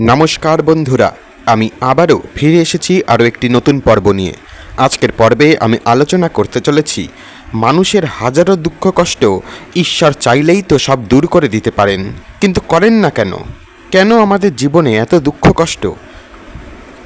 নমস্কার বন্ধুরা, আমি আবারও ফিরে এসেছি আরও একটি নতুন পর্ব নিয়ে। আজকের পর্বে আমি আলোচনা করতে চলেছি, মানুষের হাজারো দুঃখ কষ্ট ঈশ্বর চাইলেই তো সব দূর করে দিতে পারেন। কিন্তু করেন না কেন? কেন আমাদের জীবনে এত দুঃখ কষ্ট?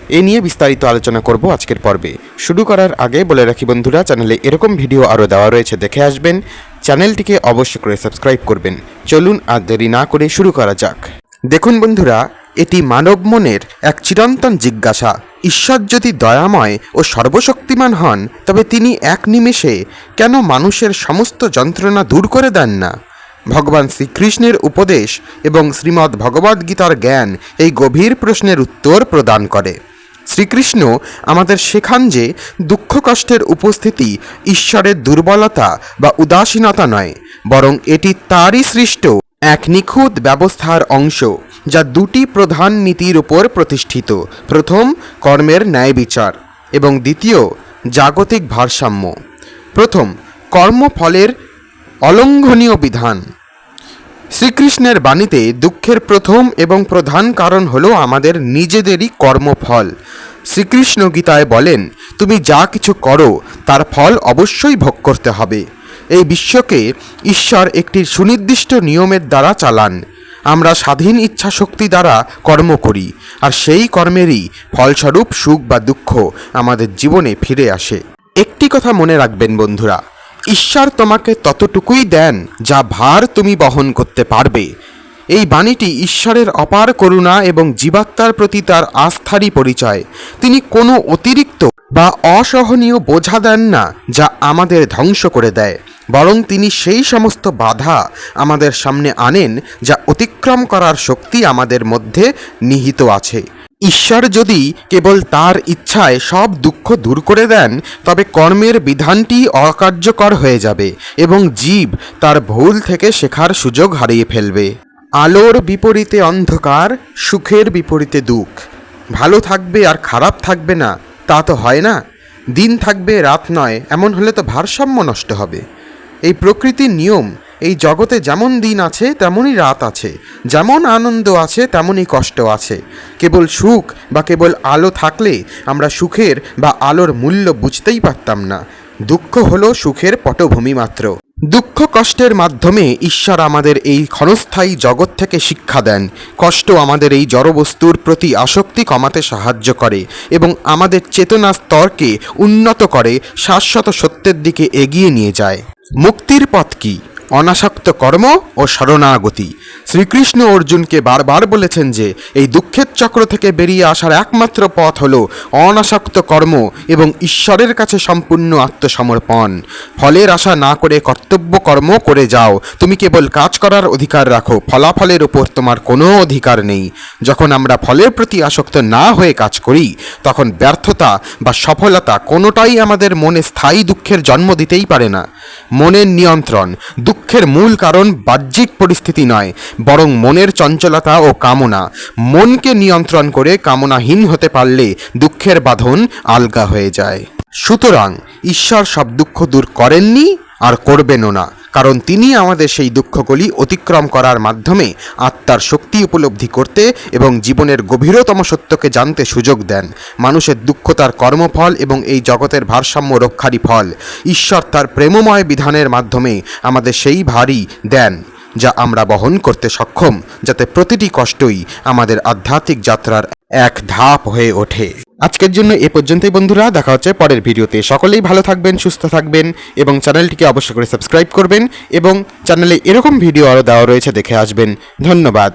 এ নিয়ে বিস্তারিত আলোচনা করব আজকের পর্বে। শুরু করার আগে বলে রাখি বন্ধুরা, চ্যানেলে এরকম ভিডিও আরও দেওয়া রয়েছে, দেখে আসবেন। চ্যানেলটিকে অবশ্যই করে সাবস্ক্রাইব করবেন। চলুন আর দেরি না করে শুরু করা যাক। দেখুন বন্ধুরা এটি মানব মনের এক চিরন্তন জিজ্ঞাসা। ঈশ্বর যদি দয়াময় ও সর্বশক্তিমান হন, তবে তিনি এক নিমেষে কেন মানুষের সমস্ত যন্ত্রণা দূর করে দেন না? ভগবান শ্রীকৃষ্ণের উপদেশ এবং শ্রীমদ্ ভগবদ্গীতার জ্ঞান এই গভীর প্রশ্নের উত্তর প্রদান করে। শ্রীকৃষ্ণ আমাদের শেখান যে দুঃখ কষ্টের উপস্থিতি ঈশ্বরের দুর্বলতা বা উদাসীনতা নয়, বরং এটি তারই সৃষ্ট এক নিখুঁত ব্যবস্থার অংশ। যা দুটি প্রধান নীতির উপর প্রতিষ্ঠিত। প্রথম, কর্মের ন্যায় বিচার এবং দ্বিতীয়, জাগতিক ভারসাম্য। প্রথম, কর্মফলের অলঙ্ঘনীয় বিধান। শ্রীকৃষ্ণের বাণীতে দুঃখের প্রথম এবং প্রধান কারণ হল আমাদের নিজেদেরই কর্মফল। শ্রীকৃষ্ণ গীতায় বলেন, তুমি যা কিছু করো, তার ফল অবশ্যই ভোগ করতে হবে। এই বিশ্বকে ঈশ্বর একটি সুনির্দিষ্ট নিয়মের দ্বারা চালান। আমরা স্বাধীন ইচ্ছা শক্তি দ্বারা কর্ম করি, আর সেই কর্মেরই ফলস্বরূপ সুখ বা দুঃখ আমাদের জীবনে ফিরে আসে। একটি কথা মনে রাখবেন বন্ধুরা, ঈশ্বর তোমাকে ততটুকুই দেন যা ভার তুমি বহন করতে পারবে। এই বাণীটি ঈশ্বরের অপার করুণা এবং জীবাত্মার প্রতি তার আস্থারই পরিচয়। তিনি কোনো অতিরিক্ত বা অসহনীয় বোঝা দেন না যা আমাদের ধ্বংস করে দেয়। বরং তিনি সেই সমস্ত বাধা আমাদের সামনে আনেন যা অতিক্রম করার শক্তি আমাদের মধ্যে নিহিত আছে। ঈশ্বর যদি কেবল তার ইচ্ছায় সব দুঃখ দূর করে দেন, তবে কর্মের বিধানটি অকার্যকর হয়ে যাবে এবং জীব তার ভুল থেকে শেখার সুযোগ হারিয়ে ফেলবে। আলোর বিপরীতে অন্ধকার, সুখের বিপরীতে দুঃখ। ভালো থাকবে আর খারাপ থাকবে না, তা তো হয় না। দিন থাকবে, রাত নয়, এমন হলে তো ভারসাম্য নষ্ট হবে। এই প্রকৃতির নিয়ম, এই জগতে যেমন দিন আছে, তেমনই রাত আছে। যেমন আনন্দ আছে, তেমনই কষ্ট আছে। কেবল সুখ বা কেবল আলো থাকলে আমরা সুখের বা আলোর মূল্য বুঝতেই পারতাম না। দুঃখ হলো সুখের পটভূমি মাত্র। দুঃখ কষ্টের মাধ্যমে ঈশ্বর আমাদের এই ক্ষণস্থায়ী জগৎ থেকে শিক্ষা দেন। কষ্ট আমাদের এই জড়বস্তুর প্রতি আসক্তি কমাতে সাহায্য করে এবং আমাদের চেতনা স্তরকে উন্নত করে, শাশ্বত সত্যের দিকে এগিয়ে নিয়ে যায়। মুক্তির পথ কি? অনাসক্ত কর্ম ও শরণাগতি। শ্রীকৃষ্ণ অর্জুনকে বারবার বলেছেন যে, এই দুঃখের চক্র থেকে বেরিয়ে আসার একমাত্র পথ হল অনাসক্ত কর্ম এবং ঈশ্বরের কাছে সম্পূর্ণ আত্মসমর্পণ। ফলের আশা না করে কর্তব্য কর্ম করে যাও। তুমি কেবল কাজ করার অধিকার রাখো। ফলাফলের ওপর তোমার কোনো অধিকার নেই। যখন আমরা ফলের প্রতি আসক্ত না হয়ে কাজ করি, তখন ব্যর্থতা বা সফলতা কোনোটাই আমাদের মনে স্থায়ী দুঃখের জন্ম দিতেই পারে না। মনের নিয়ন্ত্রণ দুঃখের মূল কারণ বাহ্যিক পরিস্থিতি নয়, বরং মনের চঞ্চলতা ও কামনা। মনকে নিয়ন্ত্রণ করে কামনাহীন হতে পারলে দুঃখের বাঁধন আলগা হয়ে যায়। সুতরাং ঈশ্বর সব দুঃখ দূর করেননি আর করবেনও না। কারণ তিনি আমাদের সেই দুঃখগুলি অতিক্রম করার মাধ্যমে আত্মার শক্তি উপলব্ধি করতে এবং জীবনের গভীরতম সত্যকে জানতে সুযোগ দেন। মানুষের দুঃখ তার কর্মফল এবং এই জগতের ভারসাম্য রক্ষারই ফল। ঈশ্বর তার প্রেমময় বিধানের মাধ্যমে আমাদের সেই ভারই দেন। যা আমরা বহন করতে সক্ষম, যাতে প্রতিটি কষ্টই আমাদের আধ্যাত্মিক যাত্রার এক ধাপ হয়ে ওঠে। আজকের জন্য এ পর্যন্তই বন্ধুরা, দেখা হচ্ছে পরের ভিডিওতে। সকলেই ভালো থাকবেন, সুস্থ থাকবেন এবং চ্যানেলটিকে অবশ্যই করে সাবস্ক্রাইব করবেন এবং চ্যানেলে এরকম ভিডিও আরও দেওয়া রয়েছে দেখে আসবেন। ধন্যবাদ।